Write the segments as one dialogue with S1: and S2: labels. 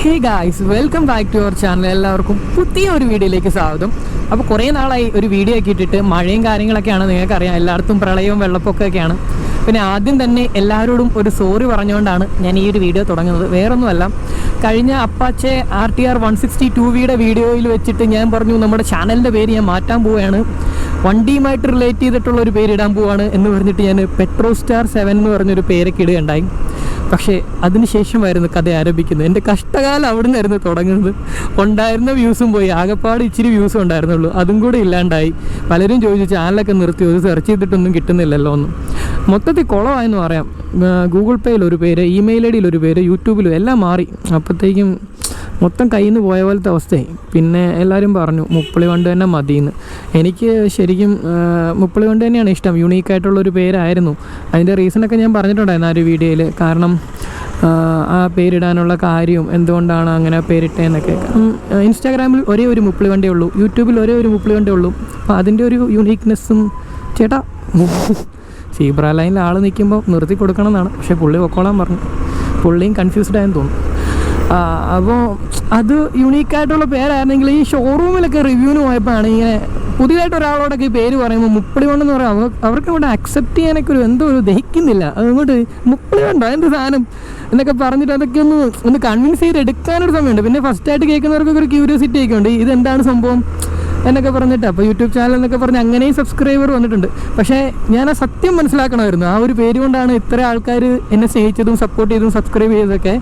S1: Hey guys welcome back to our channel എല്ലാവർക്കും പുതിയ ഒരു വീഡിയോയിലേക്ക് സ്വാഗതം. അപ്പോൾ കുറേ നാളായി ഒരു വീഡിയോ ഒക്കെ ഇട്ടിട്ട് മഴയും കാര്യങ്ങളൊക്കെയാണ് നിങ്ങൾക്കറിയാം. എല്ലായിടത്തും പ്രളയവും വെള്ളപ്പൊക്കമൊക്കെയാണ്. പിന്നെ ആദ്യം തന്നെ എല്ലാവരോടും ഒരു സോറി പറഞ്ഞുകൊണ്ടാണ് ഞാൻ ഈ ഒരു വീഡിയോ തുടങ്ങുന്നത്. വേറൊന്നുമല്ല കഴിഞ്ഞ Apache R T R one sixty two വിയുടെ വീഡിയോയിൽ വെച്ചിട്ട് ഞാൻ പറഞ്ഞു നമ്മുടെ ചാനലിന്റെ പേര് ഞാൻ മാറ്റാൻ പോവുകയാണ്. വണ്ടിയുമായിട്ട് റിലേറ്റ് ചെയ്തിട്ടുള്ള ഒരു പേരിടാൻ പോവുകയാണ് എന്ന് പറഞ്ഞിട്ട് ഞാൻ പെട്രോ സ്റ്റാർ സെവൻ എന്ന് പറഞ്ഞൊരു പേരൊക്കെ ഇടുകയുണ്ടായി. പക്ഷേ അതിനുശേഷമായിരുന്നു കഥ ആരംഭിക്കുന്നത്. എന്റെ കഷ്ടകാലം അവിടെ നിന്നായിരുന്നു തുടങ്ങുന്നത്. ഉണ്ടായിരുന്ന വ്യൂസും പോയി. ആകെപ്പാട് ഇച്ചിരി വ്യൂസും ഉണ്ടായിരുന്നുള്ളൂ. അതും കൂടെ ഇല്ലാണ്ടായി. പലരും ചോദിച്ചു ചാനലൊക്കെ നിർത്തി. ഒരു സെർച്ച് ചെയ്തിട്ടൊന്നും കിട്ടുന്നില്ലല്ലോ ഒന്നും മൊത്തത്തിൽ കുളമായെന്ന് പറയാം. ഗൂഗിൾ പേയിൽ ഒരു പേര് ഇമെയിൽ ഐ ഡിയിൽ ഒരു പേര് യൂട്യൂബിലും എല്ലാം മാറി. അപ്പോഴത്തേക്കും മൊത്തം കയ്യിൽ നിന്ന് പോയ പോലത്തെ അവസ്ഥയായി. പിന്നെ എല്ലാവരും പറഞ്ഞു മുപ്പളി വണ്ട് തന്നെ മതിയെന്ന് എനിക്ക് ശരിക്കും മുപ്പളി വണ്ട് തന്നെയാണ് ഇഷ്ടം. യുണീക്കായിട്ടുള്ളൊരു പേരായിരുന്നു. അതിന്റെ റീസണൊക്കെ ഞാൻ പറഞ്ഞിട്ടുണ്ടായിരുന്നു ആ ഒരു വീഡിയോയിൽ കാരണം ആ, പേരിടാനുള്ള കാര്യവും എന്തുകൊണ്ടാണ് അങ്ങനെ പേരിട്ടതെന്നൊക്കെ ഇൻസ്റ്റാഗ്രാമിൽ ഒരേ ഒരു മുപ്പളി വണ്ടേ ഉള്ളൂ. യൂട്യൂബിൽ ഒരേ ഒരു മുപ്പളി വണ്ടേ ഉള്ളൂ. അപ്പോൾ അതിന്റെ ഒരു യുണീക്ക്നെസ്സും ചേട്ടാ സീബ്ര ലൈനിൽ ആൾ നിൽക്കുമ്പോൾ നിർത്തി കൊടുക്കണം എന്നാണ്. പക്ഷേ പുള്ളി പൊക്കോളാൻ പറഞ്ഞു. പുള്ളിയും കൺഫ്യൂസ്ഡ് ആയെന്ന് തോന്നുന്നു. അപ്പോൾ അത് യുണീക്കായിട്ടുള്ള പേരായിരുന്നെങ്കിൽ ഈ ഷോറൂമിലൊക്കെ റിവ്യൂവിന് പോയപ്പോഴാണ് ഇങ്ങനെ പുതിയതായിട്ട് ഒരാളോടൊക്കെ ഈ പേര് പറയുമ്പോൾ മുപ്പളി കൊണ്ടെന്ന് പറയാം. അവർ അവർക്ക് ഇവിടെ അക്സെപ്റ്റ് ചെയ്യാനൊക്കെ ഒരു എന്തോ ഒരു ദഹിക്കുന്നില്ല. അതുകൊണ്ട് മുപ്പളി കൊണ്ടോ എന്ത് സാധനം എന്നൊക്കെ പറഞ്ഞിട്ട് അതൊക്കെ ഒന്ന് ഒന്ന് കൺവിൻസ് ചെയ്ത് എടുക്കാനൊരു സമയമുണ്ട്. പിന്നെ ഫസ്റ്റായിട്ട് കേൾക്കുന്നവർക്കൊക്കെ ഒരു ക്യൂരിയോസിറ്റി ഒക്കെ ഉണ്ട്. ഇതെന്താണ് സംഭവം? എന്നൊക്കെ പറഞ്ഞിട്ട് അപ്പോൾ യൂട്യൂബ് ചാനൽ എന്നൊക്കെ പറഞ്ഞ് അങ്ങനെയും സബ്സ്ക്രൈബർ വന്നിട്ടുണ്ട്. പക്ഷേ ഞാൻ ആ സത്യം മനസ്സിലാക്കണമായിരുന്നു. ആ ഒരു പേര് കൊണ്ടാണ് ഇത്ര ആൾക്കാർ എന്നെ സ്നേഹിച്ചതും സപ്പോർട്ട് ചെയ്തതും സബ്സ്ക്രൈബ് ചെയ്തതൊക്കെ.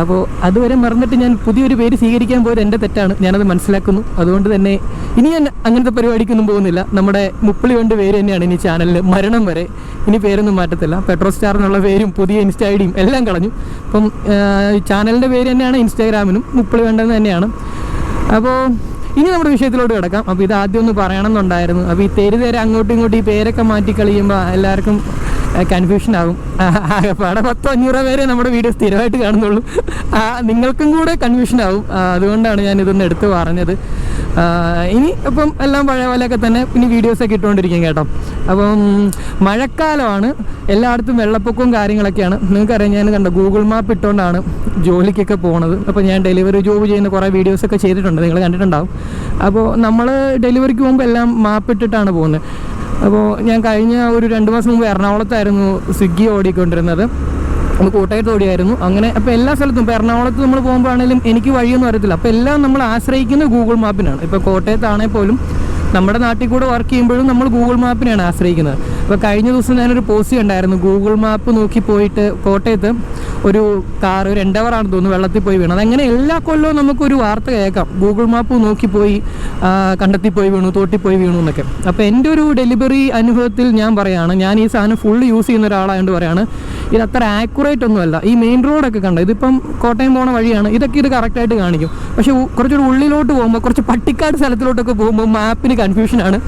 S1: അപ്പോൾ അതുവരെ മറന്നിട്ട് ഞാൻ പുതിയൊരു പേര് സ്വീകരിക്കാൻ പോയത് എന്റെ തെറ്റാണ്. ഞാനത് മനസ്സിലാക്കുന്നു. അതുകൊണ്ട് തന്നെ ഇനി ഞാൻ അങ്ങനത്തെ പരിപാടിക്കൊന്നും പോകുന്നില്ല. നമ്മുടെ മുപ്പിളി കൊണ്ട് പേര് തന്നെയാണ് ഇനി ചാനലിൽ മരണം വരെ. ഇനി പേരൊന്നും മാറ്റത്തില്ല. പെട്രോ സ്റ്റാർ എന്നുള്ള പേരും പുതിയ ഇൻസ്റ്റ ഐ ഡിയും എല്ലാം കളഞ്ഞു. അപ്പം ചാനലിന്റെ പേര് തന്നെയാണ് ഇൻസ്റ്റാഗ്രാമിനും മുപ്പിളി വേണ്ടെന്ന് തന്നെയാണ്. അപ്പോൾ ഇനി നമ്മുടെ വിഷയത്തിലോട്ട് കിടക്കാം. അപ്പോൾ ഇത് ആദ്യം ഒന്ന് പറയണമെന്നുണ്ടായിരുന്നു. അപ്പോൾ ഈ തെരുതേരെ അങ്ങോട്ടും ഇങ്ങോട്ടും ഈ പേരൊക്കെ മാറ്റി കളിയുമ്പോൾ എല്ലാവർക്കും കൺഫ്യൂഷൻ ആകും ആകെപ്പാടെ പത്തോ അഞ്ഞൂറോ പേരെ നമ്മുടെ വീഡിയോ സ്ഥിരമായിട്ട് കാണുന്നുള്ളൂ. നിങ്ങൾക്കും കൂടെ കൺഫ്യൂഷൻ ആകും അതുകൊണ്ടാണ് ഞാൻ ഇതൊന്ന് എടുത്ത് പറഞ്ഞത്. ഇനി ഇപ്പം എല്ലാം പഴയ പോലെയൊക്കെ തന്നെ ഇനി വീഡിയോസൊക്കെ ഇട്ടുകൊണ്ടിരിക്കും കേട്ടോ. അപ്പം മഴക്കാലമാണ്. എല്ലായിടത്തും വെള്ളപ്പൊക്കവും കാര്യങ്ങളൊക്കെയാണ്. നിങ്ങൾക്കറിയാം ഞാൻ കണ്ട ഗൂഗിൾ മാപ്പ് ഇട്ടുകൊണ്ടാണ് ജോലിക്കൊക്കെ പോണത്. അപ്പോൾ ഞാൻ ഡെലിവറി ജോബ് ചെയ്യുന്ന കുറേ വീഡിയോസൊക്കെ ചെയ്തിട്ടുണ്ട്. നിങ്ങൾ കണ്ടിട്ടുണ്ടാവും. അപ്പോൾ നമ്മൾ ഡെലിവറിക്ക് പോകുമ്പോൾ എല്ലാം മാപ്പ് ഇട്ടിട്ടാണ് പോകുന്നത്. അപ്പോൾ ഞാൻ കഴിഞ്ഞ ഒരു രണ്ട് മാസം മുമ്പ് എറണാകുളത്തായിരുന്നു സ്വിഗ്ഗി ഓടിക്കൊണ്ടിരുന്നത്. നമ്മൾ കോട്ടയത്ത് ഓടിയായിരുന്നു. അങ്ങനെ അപ്പോൾ എല്ലാ സ്ഥലത്തും ഇപ്പോൾ എറണാകുളത്ത് നമ്മൾ പോകുമ്പോഴാണെങ്കിലും എനിക്ക് വഴിയൊന്നും അറിയത്തില്ല. അപ്പോൾ എല്ലാം നമ്മൾ ആശ്രയിക്കുന്നത് ഗൂഗിൾ മാപ്പിനാണ് ഇപ്പോൾ കോട്ടയത്താണെങ്കിൽ പോലും നമ്മുടെ നാട്ടിൽ കൂടെ വർക്ക് ചെയ്യുമ്പോഴും നമ്മൾ ഗൂഗിൾ മാപ്പിനെയാണ് ആശ്രയിക്കുന്നത്. അപ്പോൾ കഴിഞ്ഞ ദിവസം ഞാനൊരു പോസ്റ്റ് കണ്ടായിരുന്നു. ഗൂഗിൾ മാപ്പ് നോക്കി പോയിട്ട് കോട്ടയത്ത് ഒരു കാർ ഒരു എൻഡവറാണ് തോന്നുന്നു വെള്ളത്തിൽ പോയി വീണത്. അങ്ങനെ എല്ലാ കൊല്ലവും നമുക്കൊരു വാർത്ത കേൾക്കാം. ഗൂഗിൾ മാപ്പ് നോക്കി പോയി ആ, പോയി വീണു തോട്ടിപ്പോയി വീണു എന്നൊക്കെ. അപ്പോൾ എന്റെ ഒരു ഡെലിവറി അനുഭവത്തിൽ ഞാൻ പറയാണ് ഞാൻ ഈ സാധനം ഫുള്ള് യൂസ് ചെയ്യുന്ന ഒരാളായതുകൊണ്ട് പറയാണ് ഇത് അത്ര ആക്യുറേറ്റ് ഒന്നുമല്ല. ഈ മെയിൻ റോഡൊക്കെ കണ്ട? ഇതിപ്പം കോട്ടയം പോണ വഴിയാണ്. ഇതൊക്കെ ഇത് കറക്റ്റായിട്ട് കാണിക്കും. പക്ഷേ കുറച്ചുകൂടി ഉള്ളിലോട്ട് പോകുമ്പോൾ കുറച്ച് പട്ടിക്കാട് സ്ഥലത്തിലോട്ടൊക്കെ പോകുമ്പോൾ മാപ്പിന് കൺഫ്യൂഷനാണ്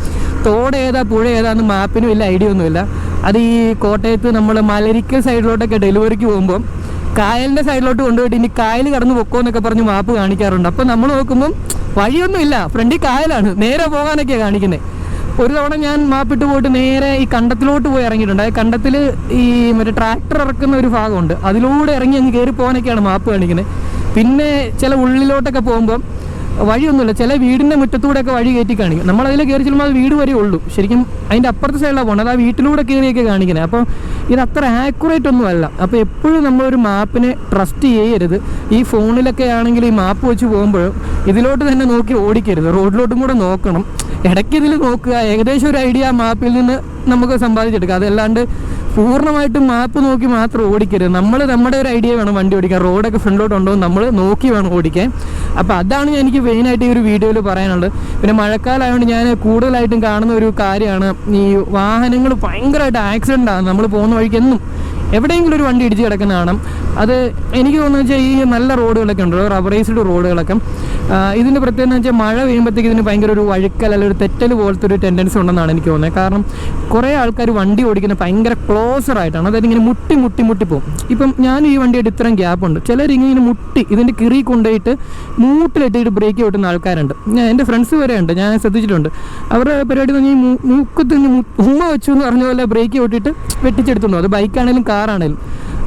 S1: തോട് ഏതാ പുഴ ഏതാന്ന് മാപ്പിനും ഇല്ല ഐഡിയ ഒന്നുമില്ല. അത് ഈ കോട്ടയത്ത് നമ്മൾ മലരിക്കൽ സൈഡിലോട്ടൊക്കെ ഡെലിവറിക്ക് പോകുമ്പോൾ കായലിന്റെ സൈഡിലോട്ട് കൊണ്ടുപോയിട്ട് ഇനി കായൽ കടന്ന് പൊക്കോ എന്നൊക്കെ പറഞ്ഞ് മാപ്പ് കാണിക്കാറുണ്ട്. അപ്പോൾ നമ്മൾ നോക്കുമ്പം വഴിയൊന്നുമില്ല. ഫ്രണ്ടിൽ കായലാണ്. നേരെ പോകാനൊക്കെയാണ് കാണിക്കുന്നത് ഒരു തവണ ഞാൻ മാപ്പിട്ട് പോയിട്ട് നേരെ ഈ കണ്ടത്തിലോട്ട് പോയി ഇറങ്ങിയിട്ടുണ്ട്. കണ്ടത്തിൽ ഈ മറ്റേ ട്രാക്ടർ ഇറക്കുന്ന ഒരു ഭാഗമുണ്ട്. അതിലൂടെ ഇറങ്ങി അങ്ങ് കയറി പോകാനൊക്കെയാണ് മാപ്പ് കാണിക്കുന്നത്. പിന്നെ ചില ഉള്ളിലോട്ടൊക്കെ പോകുമ്പം വഴിയൊന്നുമില്ല. ചില വീടിന്റെ മുറ്റത്തൂടെയൊക്കെ വഴി കയറ്റി കാണിക്കും. നമ്മൾ അതിൽ കയറി ചെല്ലുമ്പോൾ അത് വീട് വരെ ഉള്ളൂ. ശരിക്കും അതിന്റെ അപ്പുറത്തെ സൈഡിലാണ് പോകണത് ആ വീട്ടിലൂടെ കയറിയൊക്കെ കാണിക്കുന്നത്. അപ്പോൾ ഇത് അത്ര ആക്യുറേറ്റ് ഒന്നും അല്ല. അപ്പോൾ എപ്പോഴും നമ്മളൊരു മാപ്പിനെ ട്രസ്റ്റ് ചെയ്യരുത്. ഈ ഫോണിലൊക്കെ ആണെങ്കിൽ ഈ മാപ്പ് വെച്ച് പോകുമ്പോഴും ഇതിലോട്ട് തന്നെ നോക്കി ഓടിക്കരുത്. റോഡിലോട്ടും കൂടെ നോക്കണം. ഇടയ്ക്ക് ഇതിൽ നോക്കുക. ഏകദേശം ഒരു ഐഡിയ മാപ്പിൽ നിന്ന് നമുക്ക് സമ്പാദിച്ചെടുക്കാം. അതല്ലാണ്ട് പൂർണമായിട്ടും മാപ്പ് നോക്കി മാത്രം ഓടിക്കരുത്. നമ്മൾ നമ്മുടെ ഒരു ഐഡിയ വേണം വണ്ടി ഓടിക്കാൻ. റോഡൊക്കെ ഫ്രണ്ടിലോട്ട് ഉണ്ടോ എന്ന് നമ്മൾ നോക്കി വേണം ഓടിക്കാൻ. അപ്പോൾ അതാണ് എനിക്ക് മെയിനായിട്ട് ഈ ഒരു വീഡിയോയിൽ പറയാനുള്ളത്. പിന്നെ മഴക്കാലമായതുകൊണ്ട് ഞാൻ കൂടുതലായിട്ടും കാണുന്ന ഒരു കാര്യമാണ് ഈ വാഹനങ്ങൾ ഭയങ്കരമായിട്ട് ആക്സിഡന്റ് ആണ്. നമ്മൾ പോകുന്ന വഴിക്ക് എന്നും എവിടെയെങ്കിലും ഒരു വണ്ടി ഇടിച്ച് കിടക്കുന്ന കാണാം. അത് എനിക്ക് തോന്നുന്നത് വെച്ചാൽ ഈ നല്ല റോഡുകളൊക്കെ ഉണ്ടല്ലോ റബറൈസ്ഡ് റോഡുകളൊക്കെ. ഇതിന്റെ പ്രത്യേകത എന്ന് വെച്ചാൽ മഴ വീഴുമ്പോഴത്തേക്ക് ഇതിന് ഭയങ്കര ഒരു വഴുക്കൽ അല്ലെങ്കിൽ ഒരു തെറ്റൽ പോലത്തെ ഒരു ടെൻഡൻസി ഉണ്ടെന്നാണ് എനിക്ക് തോന്നുന്നത്. കാരണം കുറേ ആൾക്കാർ വണ്ടി ഓടിക്കുന്ന ഭയങ്കര ക്ലോസർ ആയിട്ടാണ്. അതായത് ഇങ്ങനെ മുട്ടി മുട്ടി മുട്ടി പോകും. ഇപ്പം ഞാൻ ഈ വണ്ടിയായിട്ട് ഇത്രയും ഗ്യാപ്പ് ഉണ്ട്. ചിലർ ഇങ്ങനെ മുട്ടി ഇതിന്റെ കിറി കൊണ്ടുപോയിട്ട് മൂട്ടിലിട്ടിട്ട് ബ്രേക്ക് കിട്ടുന്ന ആൾക്കാരുണ്ട്. ഞാൻ എന്റെ ഫ്രണ്ട്സ് വരെ ഉണ്ട് ഞാൻ ശ്രദ്ധിച്ചിട്ടുണ്ട്. അവരുടെ പരിപാടി എന്ന് പറഞ്ഞാൽ ഈ മൂക്കത്ത് ഉമ്മ വെച്ചു എന്ന് പറഞ്ഞ പോലെ ബ്രേക്ക് കൂട്ടിയിട്ട് വെട്ടിച്ചെടുത്തുണ്ടോ അത് ബൈക്കാണേലും കാറാണേലും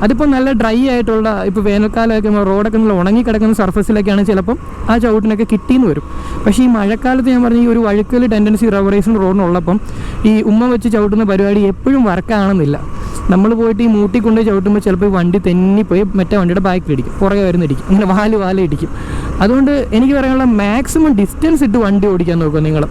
S1: അതിപ്പോൾ നല്ല ഡ്രൈ ആയിട്ടുള്ള ഇപ്പോൾ വേനൽക്കാലമൊക്കെ റോഡൊക്കെ നല്ല ഉണങ്ങി കിടക്കുന്ന സർഫസിലൊക്കെയാണ് ചിലപ്പം ആ ചവിട്ടിനൊക്കെ കിട്ടിയെന്ന് വരും. പക്ഷേ ഈ മഴക്കാലത്ത് ഞാൻ പറഞ്ഞ ഈ ഒരു വഴുക്കൽ ടെൻഡൻസി റവറേഷൻ റോഡിനുള്ളപ്പം ഈ ഉമ്മ വെച്ച് ചവിട്ടുന്ന പരിപാടി എപ്പോഴും വർക്കാണെന്നില്ല നമ്മൾ പോയിട്ട് ഈ മൂട്ടി കൊണ്ട് ചവിട്ടുമ്പോൾ ചിലപ്പോൾ വണ്ടി തെന്നിപ്പോയി മറ്റേ വണ്ടിയുടെ ബാക്കിലിടിക്കും പുറകെ വരുന്നിടിക്കും അങ്ങനെ വാൽ വാൽ ഇടിക്കും. അതുകൊണ്ട് എനിക്ക് പറയാനുള്ള മാക്സിമം ഡിസ്റ്റൻസ് ഇട്ട് വണ്ടി ഓടിക്കാൻ നോക്കുക നിങ്ങൾ.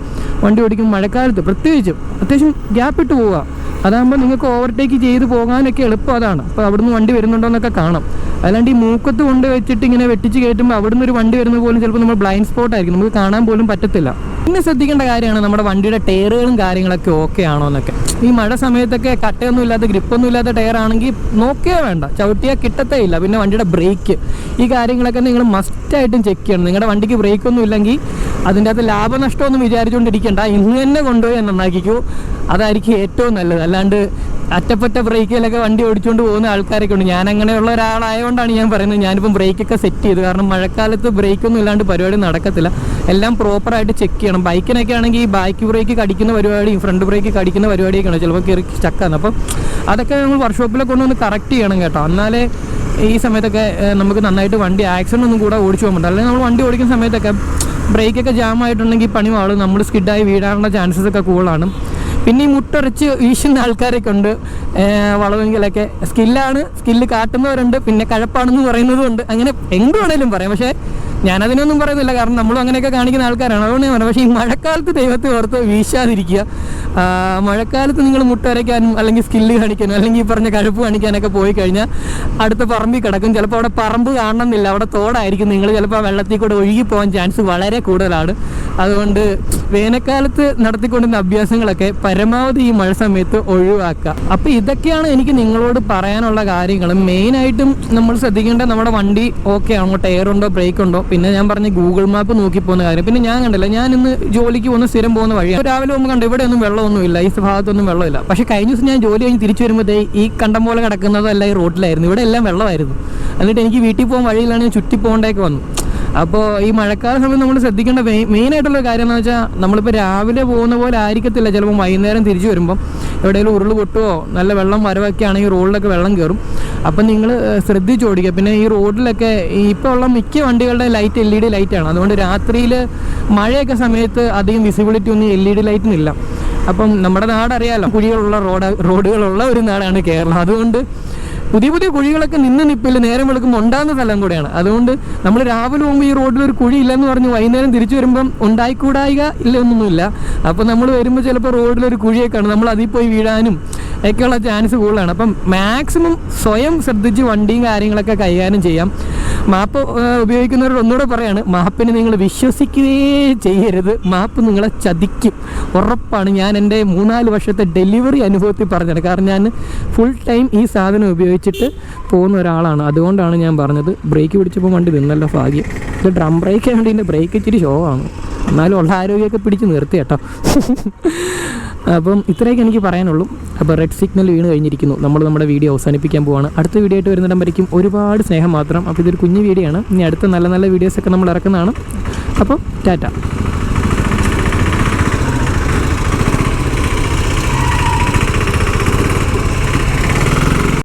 S1: വണ്ടി ഓടിക്കും മഴക്കാലത്ത് പ്രത്യേകിച്ചും അത്യാവശ്യം ഗ്യാപ്പ് ഇട്ട് പോവുക. അതാകുമ്പോൾ നിങ്ങൾക്ക് ഓവർടേക്ക് ചെയ്ത് പോകാനൊക്കെ എളുപ്പം അതാണ്. അപ്പോൾ അവിടുന്ന് വണ്ടി വരുന്നുണ്ടോ എന്നൊക്കെ കാണാം. അല്ലാണ്ട് ഈ മൂക്കത്ത് കൊണ്ട് വെച്ചിട്ട് ഇങ്ങനെ വെട്ടിച്ച് കയറ്റുമ്പോൾ അവിടുന്ന് ഒരു വണ്ടി വരുന്നത് പോലും ചിലപ്പോൾ നമ്മൾ ബ്ലൈൻഡ് സ്പോട്ട് ആയിരിക്കും. നമുക്ക് കാണാൻ പോലും പറ്റത്തില്ല. പിന്നെ ശ്രദ്ധിക്കേണ്ട കാര്യമാണ് നമ്മുടെ വണ്ടിയുടെ ടയറുകളും കാര്യങ്ങളൊക്കെ ഓക്കെ ആണോ എന്നൊക്കെ ഈ മഴ സമയത്തൊക്കെ കട്ടയൊന്നും ഇല്ലാത്ത ഗ്രിപ്പൊന്നും ഇല്ലാത്ത ടയർ ആണെങ്കിൽ നോക്കിയേ വേണ്ട. ചവിട്ടിയാൽ കിട്ടത്തേ ഇല്ല. പിന്നെ വണ്ടിയുടെ ബ്രേക്ക് ഈ കാര്യങ്ങളൊക്കെ നിങ്ങൾ മസ്റ്റായിട്ടും ചെക്ക് ചെയ്യണം. നിങ്ങളുടെ വണ്ടിക്ക് ബ്രേക്കൊന്നും ഇല്ലെങ്കിൽ അതിന്റെ അകത്ത് ലാഭനഷ്ടമൊന്നും വിചാരിച്ചുകൊണ്ടിരിക്കണ്ട. ഇന്ന് തന്നെ കൊണ്ടുപോയി നന്നാക്കിക്കൂ. അതായിരിക്കും ഏറ്റവും നല്ലത്. അല്ലാണ്ട് അറ്റപ്പറ്റ ബ്രേക്കിലൊക്കെ വണ്ടി ഓടിച്ചുകൊണ്ട് പോകുന്ന ആൾക്കാരൊക്കെ ഉണ്ട്. ഞാൻ അങ്ങനെയുള്ള ഒരാളായതുകൊണ്ടാണ് ഞാൻ പറയുന്നത്. ഞാനിപ്പം ബ്രേക്കൊക്കെ സെറ്റ് ചെയ്തു. കാരണം മഴക്കാലത്ത് ബ്രേക്കൊന്നും ഇല്ലാണ്ട് പരിപാടി നടക്കത്തില്ല. എല്ലാം പ്രോപ്പറായിട്ട് ചെക്ക് ചെയ്യണം. ബൈക്കിനൊക്കെ ആണെങ്കിൽ ഈ ബാക്ക് ബ്രേക്ക് കടിക്കുന്ന പരിപാടിയും ഫ്രണ്ട് ബ്രേക്ക് കടിക്കുന്ന പരിപാടിയൊക്കെയാണ് ചിലപ്പോൾ കയറി സ്റ്റക്കാണ് അപ്പം അതൊക്കെ നമ്മൾ വർക്ക്ഷോപ്പിലെ കൊണ്ടുവന്ന് കറക്റ്റ് ചെയ്യണം കേട്ടോ. എന്നാലേ ഈ സമയത്തൊക്കെ നമുക്ക് നന്നായിട്ട് വണ്ടി ആക്സിഡന്റ് ഒന്നും കൂടെ ഓടിച്ചു പോകാൻ അല്ലെങ്കിൽ നമ്മൾ വണ്ടി ഓടിക്കുന്ന സമയത്തൊക്കെ ബ്രേക്കൊക്കെ ജാം ആയിട്ടുണ്ടെങ്കിൽ പണി മാളും നമ്മൾ സ്കിഡായി വീഴാനുള്ള ചാൻസസ് ഒക്കെ കൂടുതലാണ്. പിന്നെ ഈ മുട്ടൊരച്ച് വീശുന്ന ആൾക്കാരൊക്കെ ഉണ്ട്. വളവെങ്കിലൊക്കെ. സ്കില്ലാണ് സ്കില്ല് കാട്ടുന്നവരുണ്ട്. പിന്നെ കഴപ്പാണെന്ന് പറയുന്നതും ഉണ്ട്. അങ്ങനെ എന്ത് വേണേലും പറയാം. പക്ഷേ ഞാനതിനൊന്നും പറയുന്നില്ല. കാരണം നമ്മളും അങ്ങനെയൊക്കെ കാണിക്കുന്ന ആൾക്കാരാണ്. അതുകൊണ്ട് ഞാൻ പക്ഷേ ഈ മഴക്കാലത്ത് ദൈവത്തെ ഓർത്ത് വീശാതിരിക്കുക. മഴക്കാലത്ത് നിങ്ങൾ മുട്ട വരയ്ക്കാനും അല്ലെങ്കിൽ സ്കില്ല് കാണിക്കാനും അല്ലെങ്കിൽ ഈ പറഞ്ഞ കഴുപ്പ് കാണിക്കാനൊക്കെ പോയി കഴിഞ്ഞാൽ അടുത്ത പറമ്പിൽ കിടക്കും. ചിലപ്പോൾ അവിടെ പറമ്പ് കാണണമെന്നില്ല. അവിടെ തോടായിരിക്കും. നിങ്ങൾ ചിലപ്പോൾ വെള്ളത്തിൽ കൂടെ ഒഴുകി പോകാൻ ചാൻസ് വളരെ കൂടുതലാണ്. അതുകൊണ്ട് വേനൽക്കാലത്ത് നടത്തിക്കൊണ്ടിരുന്ന അഭ്യാസങ്ങളൊക്കെ പരമാവധി ഈ മഴ സമയത്ത് ഒഴിവാക്കുക. അപ്പോൾ ഇതൊക്കെയാണ് എനിക്ക് നിങ്ങളോട് പറയാനുള്ള കാര്യങ്ങൾ. മെയിനായിട്ടും നമ്മൾ ശ്രദ്ധിക്കേണ്ട നമ്മുടെ വണ്ടി ഓക്കെ ആണോ? ടയർ ഉണ്ടോ? ബ്രേക്ക് ഉണ്ടോ? പിന്നെ ഞാൻ പറഞ്ഞ ഗൂഗിൾ മാപ്പ് നോക്കി പോകുന്ന കാര്യം. പിന്നെ ഞാൻ കണ്ടില്ല ഞാൻ ഇന്ന് ജോലിക്ക് പോകുന്ന സ്ഥിരം പോകുന്ന വഴി രാവിലെ പോകുമ്പോൾ കണ്ടു ഇവിടെ ഒന്നും വെള്ളമൊന്നുമില്ല ഈ ഭാഗത്തൊന്നും വെള്ളമില്ല. പക്ഷേ കഴിഞ്ഞ ദിവസം ഞാൻ ജോലി കഴിഞ്ഞ് തിരിച്ചു വരുമ്പോഴത്തേ ഈ കണ്ടം പോലെ കിടക്കുന്നതല്ല ഈ റോഡിലായിരുന്നു ഇവിടെ എല്ലാം വെള്ളമായിരുന്നു. എന്നിട്ട് എനിക്ക് വീട്ടിൽ പോകാൻ വഴിയിലാണ് ഞാൻ ചുറ്റി പോകേണ്ടതൊക്കെ വന്നു. അപ്പോൾ ഈ മഴക്കാല സമയത്ത് നമ്മൾ ശ്രദ്ധിക്കേണ്ട മെയിൻ ആയിട്ടുള്ള കാര്യം എന്ന് വെച്ചാൽ നമ്മളിപ്പോൾ രാവിലെ പോകുന്ന പോലെ ആയിരിക്കത്തില്ല. ചിലപ്പോൾ വൈകുന്നേരം തിരിച്ചു വരുമ്പം എവിടെയെങ്കിലും ഉരുൾ പൊട്ടുമോ നല്ല വെള്ളം വരവൊക്കെ ആണെങ്കിൽ റോഡിലൊക്കെ വെള്ളം കയറും അപ്പം നിങ്ങൾ ശ്രദ്ധിച്ച് ഓടിക്കുക. പിന്നെ ഈ റോഡിലൊക്കെ ഇപ്പോൾ ഉള്ള മിക്ക വണ്ടികളുടെ ലൈറ്റ് എൽ ഇ ഡി ലൈറ്റാണ് അതുകൊണ്ട് രാത്രിയിൽ മഴയൊക്കെ സമയത്ത് അധികം വിസിബിലിറ്റി ഒന്നും എൽ ഇ ഡി ലൈറ്റിനില്ല അപ്പം നമ്മുടെ നാടറിയാലോ കുഴികളുള്ള റോഡ് റോഡുകളുള്ള ഒരു നാടാണ് കേരളം. അതുകൊണ്ട് പുതിയ പുതിയ കുഴികളൊക്കെ നിന്ന് നിപ്പിൽ നേരം വെളുക്കുമ്പോൾ ഉണ്ടാകുന്ന സ്ഥലം കൂടെയാണ്. അതുകൊണ്ട് നമ്മൾ രാവിലെ പോകുമ്പോൾ ഈ റോഡിൽ ഒരു കുഴി ഇല്ലെന്ന് പറഞ്ഞ് വൈകുന്നേരം തിരിച്ചു വരുമ്പം ഉണ്ടായിക്കൂടായിക ഇല്ലൊന്നുമില്ല അപ്പോൾ നമ്മൾ വരുമ്പോൾ ചിലപ്പോൾ റോഡിൽ ഒരു കുഴിയൊക്കെ കാണും നമ്മൾ അതിൽ പോയി വീഴാനും ഒക്കെയുള്ള ചാൻസ് കൂടുതലാണ്. അപ്പം മാക്സിമം സ്വയം ശ്രദ്ധിച്ച് വണ്ടിയും കാര്യങ്ങളൊക്കെ കൈകാര്യം ചെയ്യാം. മാപ്പ് ഉപയോഗിക്കുന്നവരോട് ഒന്നുകൂടെ പറയാണ് മാപ്പിനെ നിങ്ങൾ വിശ്വസിക്കുകയേ ചെയ്യരുത്. മാപ്പ് നിങ്ങളെ ചതിക്കും. ഉറപ്പാണ് ഞാൻ എന്റെ മൂന്നാൽ വർഷത്തെ ഡെലിവറി അനുഭവത്തിൽ പറഞ്ഞത്. കാരണം ഞാൻ ഫുൾ ടൈം ഈ സാധനം ഉപയോഗിച്ചിട്ട് പോകുന്ന ഒരാളാണ്. അതുകൊണ്ടാണ് ഞാൻ പറഞ്ഞത് ബ്രേക്ക് പിടിച്ചപ്പോൾ വണ്ടി നിന്നല്ല ഭാഗ്യം. ഇത് ഡ്രം ബ്രേക്ക് ആയതുകൊണ്ട് ഇതിന്റെ ബ്രേക്ക് ഇച്ചിരി ഷോ ആണ്. എന്നാലും ഉള്ള ആരോഗ്യമൊക്കെ പിടിച്ച് നിർത്തി കേട്ടോ. അപ്പം ഇത്രയൊക്കെ എനിക്ക് പറയാനുള്ളൂ. അപ്പോൾ റെഡ് സിഗ്നൽ വീണ് കഴിഞ്ഞിരിക്കുന്നു. നമ്മൾ നമ്മുടെ വീഡിയോ അവസാനിപ്പിക്കാൻ പോവാണ്. അടുത്ത വീഡിയോ ആയിട്ട് വരുന്നിടം വരയ്ക്കും ഒരുപാട് സ്നേഹം മാത്രം. അപ്പോൾ ഇതൊരു കുഞ്ഞു വീഡിയോ ആണ്. ഇനി അടുത്ത നല്ല നല്ല വീഡിയോസൊക്കെ നമ്മൾ ഇറക്കുന്നതാണ്. അപ്പം ടാറ്റ.